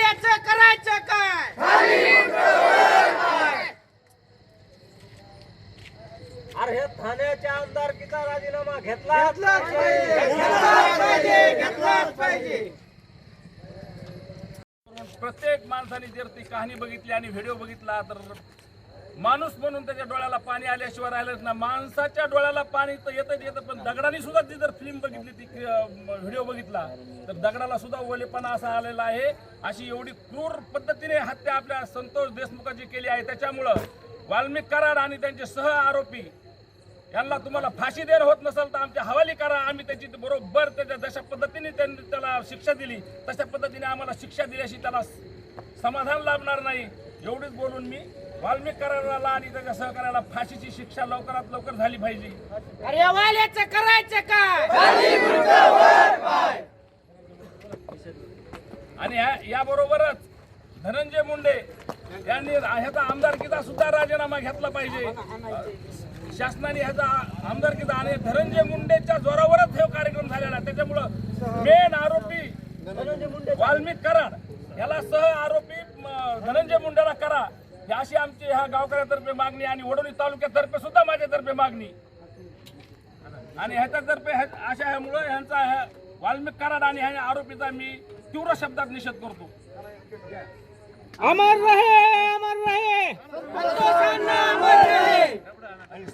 आल्याचं करायचं काय? अरे ठाण्याच्या आमदारकीचा राजीनामा घेतला? घेतलाच पाहिजे. प्रत्येक माणसाने जर ती कहाणी बघितली आणि व्हिडिओ बघितला तर माणूस म्हणून त्याच्या डोळ्याला पाणी आल्याशिवाय राहिलंच ना माणसाच्या डोळ्याला पाणी तर येतच येतं पण दगडाने सुद्धा ती जर फिल्म बघितली ती व्हिडिओ बघितला तर दगडाला सुद्धा ओलेपणा असा आलेला आहे. अशी एवढी क्रूर पद्धतीने हत्या आपल्या संतोष देशमुखाची केली आहे. त्याच्यामुळं वाल्मिक कराड आणि त्यांचे सह आरोपी यांना तुम्हाला फाशी देणं होत नसेल तर आमच्या हवाली करा. आम्ही त्याची बरोबर त्याच्या जशा पद्धतीने त्यांनी त्याला शिक्षा दिली तशा पद्धतीने आम्हाला शिक्षा दिल्याशी त्याला समाधान लाभणार नाही. एवढीच बोलून मी वाल्मिक कराराला आणि त्याच्या सहकार्याला फाशीची शिक्षा लवकरात लवकर झाली पाहिजे. अरे वाल्याचं करायचं काय? आणि याबरोबरच धनंजय मुंडे यांनी ह्याचा आमदारकीचा सुद्धा राजीनामा घेतला पाहिजे. शासनाने ह्याचा आमदारकीचा आणि धनंजय मुंडेच्या जोरावरच हे कार्यक्रम झालेला त्याच्यामुळं मेन आरोपी वाल्मिक कराड याला सह आरोपी धनंजय मुंडेला करा. अशी आमची ह्या गावकऱ्यातर्फे मागणी आणि वडोली तालुक्यातर्फे सुद्धा माझ्यातर्फे मागणी. आणि ह्याच्यातर्फे ह्या- अशा ह्यामुळं ह्यांचा ह्या वाल्मिक कराड आणि ह्या आरोपीचा मी तीव्र शब्दात निषेध करतो. अमर रहे अमर अमर रहे.